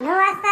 నువ్వు వస్తావని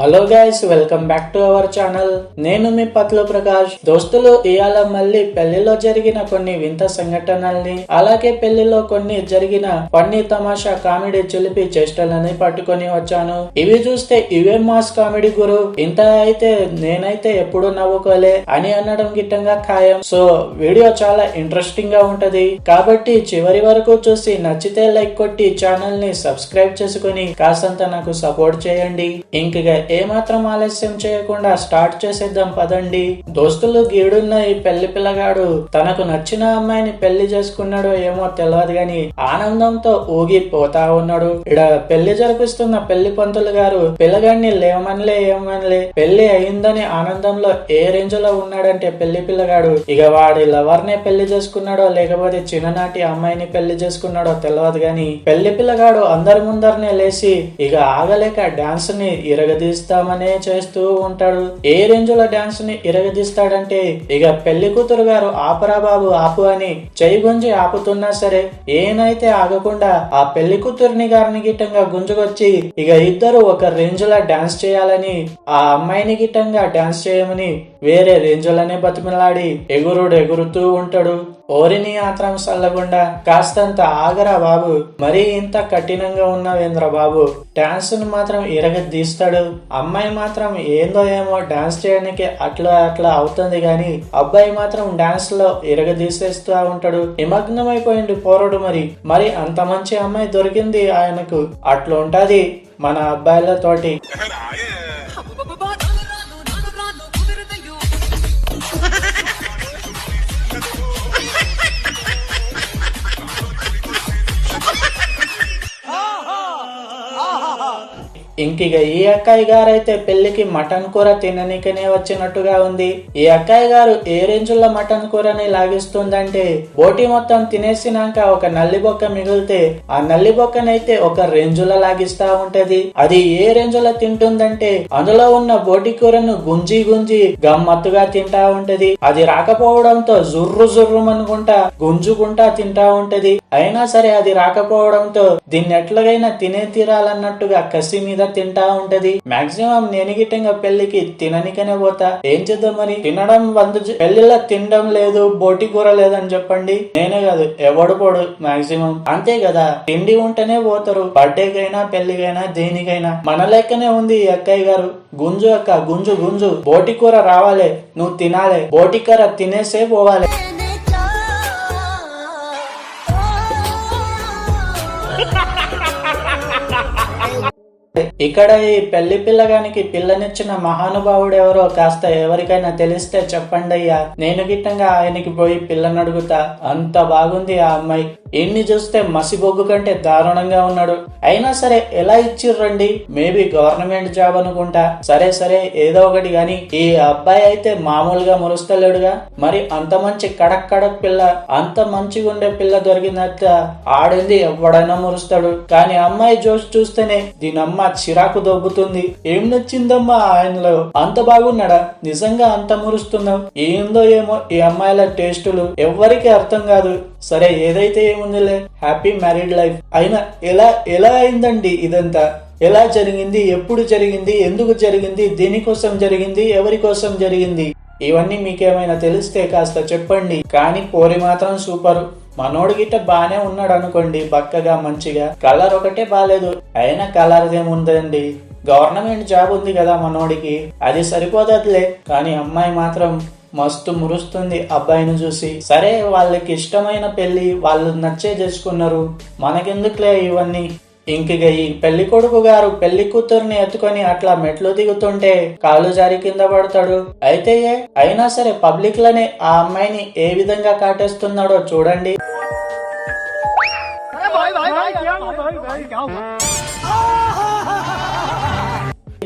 hello guys welcome back to our channel నేను మీ పత్ల ప్రకాష్. దోస్తులు ఇవాళ మళ్ళీ పెళ్ళిలో జరిగిన కొన్ని వింత సంఘటనల్ని అలాగే పెళ్ళిలో కొన్ని జరిగిన ఫన్నీ తమాషా కామెడీ చిలిపి చేష్టలని పట్టుకొని వచ్చాను. ఇవి చూస్తే ఇవే మాస్ కామెడీ గురు. ఇంత అయితే నేనైతే ఎప్పుడు నవ్వుకోలే అని అనడం గిట్టంగా ఖాయం. సో వీడియో చాలా ఇంట్రెస్టింగ్గా ఉంటది. కాబట్టి చివరి వరకు చూసి నచ్చితే లైక్ కొట్టి ఛానల్ని సబ్స్క్రైబ్ చేసుకుని కాసంత నాకు సపోర్ట్ చేయండి. ఇంకగా ఏమాత్రం ఆలస్యం చేయకుండా స్టార్ట్ చేసేద్దాం పదండి. దోస్తులు గీడున్న ఈ పెళ్ళి పిల్లగాడు తనకు నచ్చిన అమ్మాయిని పెళ్ళి చేసుకున్నాడో ఏమో తెలియదు గాని ఆనందంతో ఊగిపోతా ఉన్నాడు. ఇడ పెళ్ళి జరిపిస్తున్న పెళ్ళి పంతులు గారు పిల్లగాడిని లేవమనిలే ఏమనిలే పెళ్ళి అయిందని ఆనందంలో ఏ రేంజ్లో ఉన్నాడంటే పెళ్ళి పిల్లగాడు ఇక వాడి లవర్ నే పెళ్ళి చేసుకున్నాడో లేకపోతే చిన్ననాటి అమ్మాయిని పెళ్ళి చేసుకున్నాడో తెలియదు గాని పెళ్ళి పిల్లగాడు అందరి ముందరనే లేచి ఇక ఆగలేక డాన్స్ని ఇరగదీసి చేస్తామనే చేస్తూ ఉంటాడు. ఏ రేంజ్లో డాన్స్ని ఇరగదీస్తాడంటే ఇక పెళ్ళి కూతురు గారు ఆపరా బాబు ఆపు అని చెయ్యి గుంజి ఆపుతున్నా సరే ఏనైతే ఆగకుండా ఆ పెళ్ళి కూతురిని గారిని గిట్టంగా గుంజుకొచ్చి ఇక ఇద్దరు ఒక రేంజ్లో డాన్స్ చేయాలని ఆ అమ్మాయిని గిట్టంగా డాన్స్ చేయమని వేరే రేంజ్లనే బతిమలాడి ఎగురుడు ఎగురుతూ ఉంటాడు. ఓరిని ఆత్రం చల్లకుండా కాస్తంత ఆగరా బాబు మరీ ఇంత కఠినంగా ఉన్నావేంద్ర బాబు డాన్స్ను మాత్రం ఇరగదీస్తాడు. అమ్మాయి మాత్రం ఏందో ఏమో డాన్స్ చేయడానికి అట్లా అట్లా అవుతుంది కానీ అబ్బాయి మాత్రం డాన్స్లో ఇరగదీసేస్తూ ఉంటాడు. నిమగ్నమైపోయింది పోరడు మరి. మరి అంత మంచి అమ్మాయి దొరికింది ఆయనకు. అట్లా ఉంటుంది మన అబ్బాయిలతోటి. ఇంకిగ ఈ అక్కాయి గారైతే పెళ్ళికి మటన్ కూర తిననీకనే వచ్చినట్టుగా ఉంది. ఈ అక్కాయి గారు ఏ రేంజుల్లో మటన్ కూరని లాగిస్తుందంటే బోటి మొత్తం తినేసినాక ఒక నల్లి బొక్క మిగిలితే ఆ నల్లి బొక్కనైతే ఒక రేంజులో లాగిస్తా ఉంటది. అది ఏ రేంజులో తింటుందంటే అందులో ఉన్న బోటి కూరను గుంజి గుంజి గమ్మత్తుగా తింటా ఉంటది. అది రాకపోవడంతో జుర్రు జుర్రు అనుకుంటా గుంజుకుంటా తింటా ఉంటది. అయినా సరే అది రాకపోవడంతో దీన్ని ఎట్లాగైనా తినే తీరాలన్నట్టుగా కసి మీద తింటా ఉంటది. మాక్సిమం నేను గిట్టంగా పెళ్ళికి తిననికనే పోతా. ఏం చేద్దాం మరి? తినడం వంద పెళ్ళిలా తినడం లేదు బోటి కూర లేదని చెప్పండి. నేనే కాదు ఎవడు పోడు మాక్సిమం. అంతే కదా తిండి ఉంటేనే పోతారు. బర్త్డేకైనా పెళ్ళికైనా దేనికైనా. మన లెక్కనే ఉంది అక్కయ్య గారు. గుంజు అక్క గుంజు గుంజు. బోటి కూర రావాలి నువ్వు తినాలి. బోటి కూర తినేసే పోవాలి. ఇక్కడ ఈ పెళ్ళి పిల్లగానికి పిల్లనిచ్చిన మహానుభావుడు ఎవరో కాస్త ఎవరికైనా తెలిస్తే చెప్పండి అయ్యా నేను గిట్టంగా ఆయనకి పోయి పిల్లని అడుగుతా. అంత బాగుంది ఆ అమ్మాయి. ఎన్ని చూస్తే మసిబొగ్గు కంటే దారుణంగా ఉన్నాడు. అయినా సరే ఎలా ఇచ్చిర్రండి మేబీ గవర్నమెంట్ జాబ్ అనుకుంటా. సరే సరే ఏదో ఒకటి గాని. ఈ అబ్బాయి అయితే మామూలుగా మురుస్తలేడుగా. మరి అంత మంచి కడక్ కడక్ పిల్ల అంత మంచిగా ఉండే పిల్ల దొరికినట్ట ఆడింది ఎవడైనా మురుస్తాడు. కానీ అమ్మాయి జోష్ చూస్తేనే దీని అమ్మ చిరాకు దొబ్బుతుంది. ఏం నచ్చిందమ్మా ఆయనలో? అంత బాగున్నాడా? నిజంగా అంత మురుస్తున్నావు? ఏందో ఏమో ఈ అమ్మాయిల టేస్టులు. ఎవ్వరికి అర్థం కాదు. సరే ఏదైతే ఏముందిలే? హ్యాపీ మ్యారీడ్ లైఫ్ అయినా ఎలా ఎలా అయిందండి ఇదంతా? ఎలా జరిగింది? ఎప్పుడు జరిగింది? ఎందుకు జరిగింది? దేనికోసం జరిగింది? ఎవరి కోసం జరిగింది? ఇవన్నీ మీకేమైనా తెలిస్తే కాస్త చెప్పండి. కానీ పోరి మాత్రం సూపర్. మనోడు గిట్ట బానే ఉన్నాడు అనుకోండి బక్కగా మంచిగా. కలర్ ఒకటే బాగాలేదు అయినా కలర్ ఏముందండి గవర్నమెంట్ జాబ్ ఉంది కదా మనోడికి. అది సరిపోదట్లే. కానీ అమ్మాయి మాత్రం మస్తు మురుస్తుంది అబ్బాయిని చూసి సరే వాళ్ళకి ఇష్టమైన పెళ్ళి వాళ్ళు నచ్చే చేసుకున్నారు మనకెందుకులే ఇవన్నీ ఇంకిగ ఈ పెళ్ళి కొడుకు గారు పెళ్ళి కూతుర్ని ఎత్తుకొని అట్లా మెట్లు దిగుతుంటే కాళ్ళు జారి కింద పడతాడు అయితే ఏ, అయినా సరే పబ్లిక్లోనే ఆ అమ్మాయిని ఏ విధంగా కాటేస్తున్నాడో చూడండి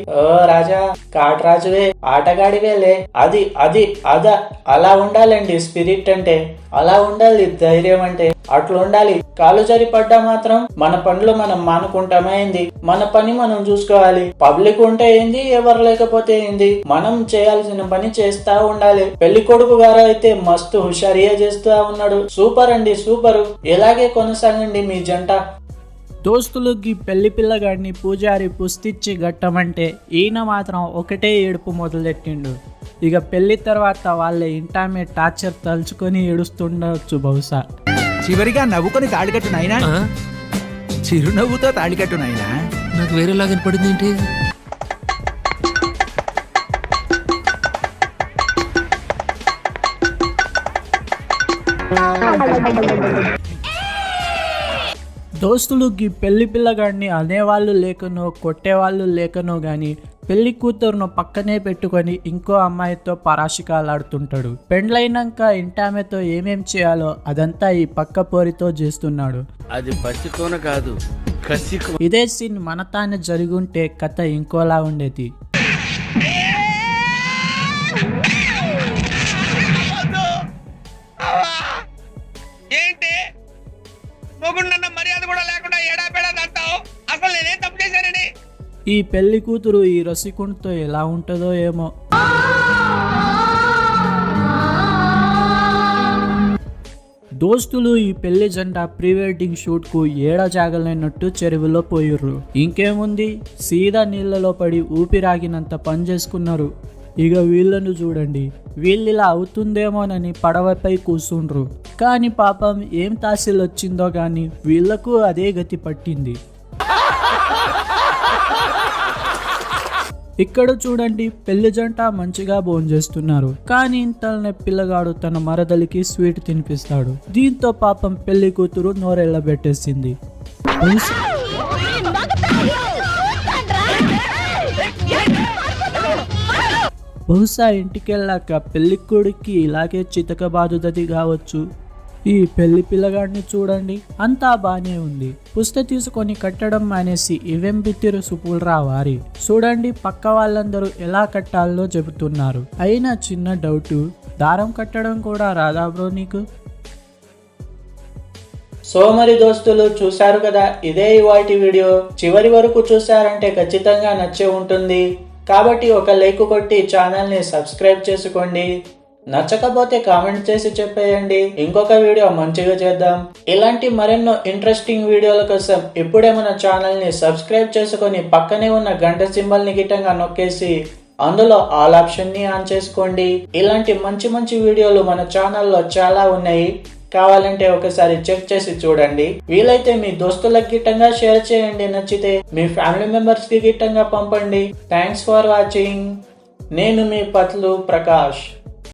ఓ రాజా కాటరాజువే ఆటగాడివేలే అది అది అద అలా ఉండాలండి స్పిరిట్ అంటే. అలా ఉండాలి ధైర్యం అంటే. అట్లా ఉండాలి. కాలు జరి పడ్డా మాత్రం మన పనులు మనం మానుకుంటామైంది మన పని మనం చూసుకోవాలి. పబ్లిక్ ఉంటే ఏంది ఎవరు లేకపోతే ఏంది? మనం చేయాల్సిన పని చేస్తా ఉండాలి. పెళ్ళి కొడుకు గారు అయితే మస్తు హుషారియా చేస్తా ఉన్నాడు. సూపర్ అండి సూపర్. ఇలాగే కొనసాగండి మీ జంట. దోస్తులకి పెళ్ళి పిల్లగాడిని పూజారి పుస్తిచ్చి గట్టమంటే ఈయన మాత్రం ఒకటే ఏడుపు మొదలెట్టిండు ఇక పెళ్ళి తర్వాత వాళ్ళ ఇంటామే టార్చర్ తలుచుకొని ఏడుస్తుండొచ్చు బహుశా. చివరిగా నవ్వుకొని తాళికట్టు నాయనా? చిరునవ్వుతో తాళికట్టు నాయనా? నాకు వేరేలా కనపడింది ఏంటి? దోస్తులకి పెళ్ళి పిల్లగాడిని అనేవాళ్ళు లేకనో కొట్టేవాళ్ళు లేకనో గాని పెళ్ళి కూతురును పక్కనే పెట్టుకొని ఇంకో అమ్మాయితో పరాశికాలాడుతుంటాడు. పెండ్లైనాక ఇంటామెతో ఏమేం చేయాలో అదంతా ఈ పక్క పోరితో చేస్తున్నాడు. అది పసితోన కాదు ఇదే సీన్ మన తానే జరుగుంటే కథ ఇంకోలా ఉండేది. పెళ్ళి కూతురు ఈ రసికునితో ఎలా ఉంటుందో ఏమో. దోస్తులు ఈ పెళ్ళి జంట ప్రీ వెడ్డింగ్ షూట్కు ఏడ జాగలేనట్టు చెరువులో పోయిర్రు. ఇంకేముంది? సీదా నీళ్ళలో పడి ఊపిరాగినంత పని చేసుకున్నారు. ఇక వీళ్ళను చూడండి. వీళ్ళిలా అవుతుందేమోనని పడవపై కూర్చుండ్రు కానీ పాపం ఏం తాసిల్ వచ్చిందో కానీ వీళ్ళకు అదే గతి పట్టింది. ఇక్కడ చూడండి పెళ్ళి జంట మంచిగా భోంచేస్తున్నారు కానీ ఇంతలోనే పిల్లగాడు తన మరదలికి స్వీట్ తినిపిస్తాడు. దీంతో పాపం పెళ్ళి కూతురు నోరెళ్ళబెట్టేసింది బహుశా- బహుశా ఇంటికెళ్ళాక పెళ్ళి కొడుక్కి ఇలాగే చితక బాదుదది కావచ్చు. ఈ పెళ్ళి పిల్లగాడిని చూడండి. అంతా బానే ఉంది. పుస్త తీసుకొని కట్టడం మానేసి ఇవేం బిత్తిరు సుపుల్రా వారి? చూడండి పక్క వాళ్ళందరూ ఎలా కట్టాలో చెబుతున్నారు. అయినా చిన్న డౌట్ దారం కట్టడం కూడా రాదా బ్రో నీకు? సో మరి దోస్తులు చూశారు కదా ఇదే ఇవాటి వీడియో. చివరి వరకు చూశారంటే ఖచ్చితంగా నచ్చే ఉంటుంది. కాబట్టి ఒక లైక్ కొట్టి ఛానల్ని సబ్స్క్రైబ్ చేసుకోండి. నచ్చకపోతే కామెంట్ చేసి చెప్పేయండి. ఇంకొక వీడియో మంచిగా చేద్దాం. ఇలాంటి మరెన్నో ఇంట్రెస్టింగ్ వీడియోల కోసం ఇప్పుడే మన ఛానల్ని సబ్స్క్రైబ్ చేసుకొని పక్కనే ఉన్న గంట సింబల్ని గిట్టంగా నొక్కేసి అందులో ఆల్ ఆప్షన్ని ఆన్ చేసుకోండి. ఇలాంటి మంచి మంచి వీడియోలు మన ఛానల్లో చాలా ఉన్నాయి. కావాలంటే ఒకసారి చెక్ చేసి చూడండి. వీలైతే మీ దోస్తులకు గిట్టంగా షేర్ చేయండి. నచ్చితే మీ ఫ్యామిలీ మెంబర్స్కి గిట్టంగా పంపండి. థ్యాంక్స్ ఫర్ వాచింగ్ నేను మీ పత్లు ప్రకాష్.